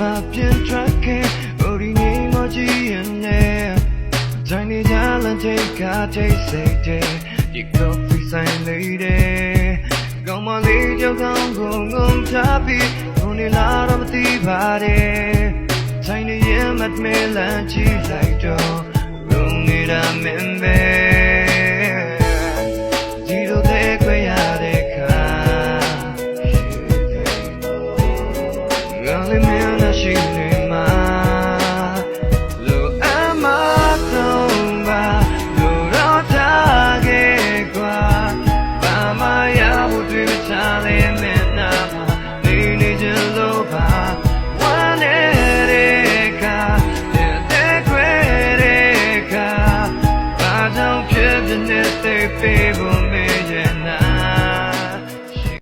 မှာပြန်ထွက်ခဲ့ဟိုဒီနေမကြည့်ရနဲ့တိုင်းနေကြလန်ထိတ်ကထိတ်စိတ်တဲ့ဒီ coffee sign lady ကောင်းမလေးကြောက်ကောင်းကိုငုံချပြီးဘုန်နေလာတော့မသိပါတယ်တိုင်းနေရမတ်မဲလန်ကြည့်လိုက်တော့ ရှိနေမှာလိုအပ်မှဆုံးပါလိုတော့တာခဲ့ကွာဘာမှရဖို့တွေးမချလည်းမနာမှာနေနေချင်လို့ပါဝမ်းနေတဲ့ကတဲ့ခွဲတဲ့ကဘာကြောင့်ဖြစ်ဖြစ်နေတဲ့ပေးဖို့